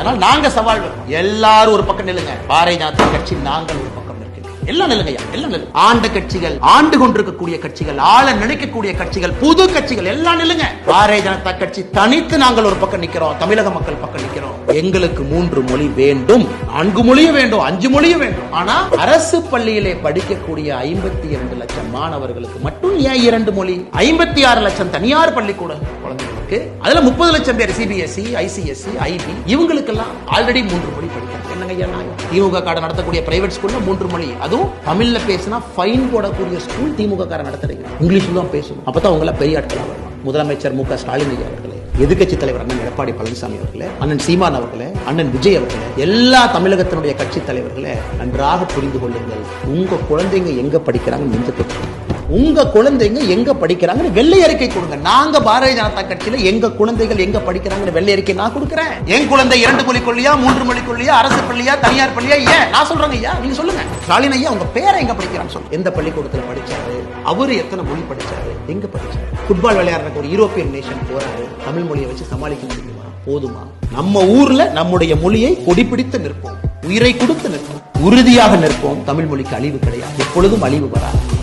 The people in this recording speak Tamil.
அதனால நாங்க சவால் எல்லாரும் ஒரு பக்கம் நில்லுங்க. பாரதிய ஜனதா கட்சி நாங்கள் ஒரு பக்கம் நிற்கிறோம் எல்லாம் நில்லுங்கய்யா எல்லாம் நிலுங்க ஆண்ட கட்சிகள் ஆண்டு கொண்டிருக்கக்கூடிய கட்சிகள் ஆள நினைக்கக்கூடிய கட்சிகள் புது கட்சிகள் எல்லாம் நிலுங்க பாரதிய ஜனதா கட்சி தனித்து நாங்கள் ஒரு பக்கம் நிக்கிறோம் தமிழக மக்கள் பக்கம் நிக்கிறோம் எங்களுக்கு மூன்று மொழி வேண்டும். நான்கு மொழியும் வேண்டும். அஞ்சு மொழியும் வேண்டும். ஆனா அரசு பள்ளியிலே படிக்கக்கூடிய ஐம்பத்தி இரண்டு லட்சம் மாணவர்களுக்கு மட்டும் ஏன் இரண்டு மொழி? ஐம்பத்தி ஆறு லட்சம் தனியார் பள்ளிக்கூட இருக்கு. அதுல முப்பது லட்சம் பேர் சிபிஎஸ்இ ஐசிஎஸ்சி ஐபி இவங்களுக்கெல்லாம் ஆல்ரெடி மூன்று மொழி படிக்கிறாங்க. என்னங்க ஐயா திமுக காரன் நடத்தக்கூடிய பிரைவேட் ஸ்கூல்ல மூன்று மொழி. அதுவும் தமிழ்ல பேசினா ஃபைன் போடக்கூடிய ஸ்கூல் திமுக காரன் நடத்துறீங்க இங்கிலீஷ்ல தான் பேசணும். அப்பதான் உங்களை பெரிய ஆட்களா வரலாம் முதலமைச்சர் மு க ஸ்டாலின் ஐயா அவர்களே எதிர்கட்சி தலைவர் அண்ணன் எடப்பாடி பழனிசாமி அவர்களே அண்ணன் சீமான் அவர்களே அண்ணன் விஜய் அவர்களே எல்லா தமிழகத்தினுடைய கட்சி தலைவர்களே நன்றாக புரிந்து கொள்ளுங்கள். உங்க குழந்தைங்க எங்க படிக்கிறாங்க நெஞ்ச பெற்றோம் உங்க குழந்தைங்க எங்க படிக்கிறாங்கன்னு வெள்ளை அறிக்கை கொடுங்க. நாங்க பாரதிய ஜனதா கட்சியில எங்க குழந்தைகள் எங்க படிக்கிறாங்கன்னு வெள்ளை அறிக்கை நான் கொடுக்குறேன். என் குழந்தை இரண்டு மொழி கொள்ளியா மூன்று மொழி கொள்ளியா அரசு பள்ளியா தனியார் பள்ளியா? ஏன்? நான் சொல்றேங்க ஐயா நீங்க சொல்லுங்க. ஸ்டாலின் ஐயா உங்க பேரை எங்க படிக்கிறான்னு சொல்லுங்க. எந்த பள்ளிக்கூடத்துல படிச்சாரு? அவரு எத்தனை மொழி படிச்சாரு? எங்க படிச்சாரு? ஃபுட்பால் விளையாடுறதுக்கு ஒரு யூரோப்பியன் நேஷன் போறாரு. தமிழ் மொழியை வச்சு சமாளிக்க முடியுமா? போதுமா? நம்ம ஊர்ல நம்முடைய மொழியை கொடிபிடித்து நிற்போம். உயிரை கொடுத்து நிற்போம். உறுதியாக நிற்போம். தமிழ் மொழிக்கு அழிவு கிடையாது. எப்பொழுதும் அழிவு வராது.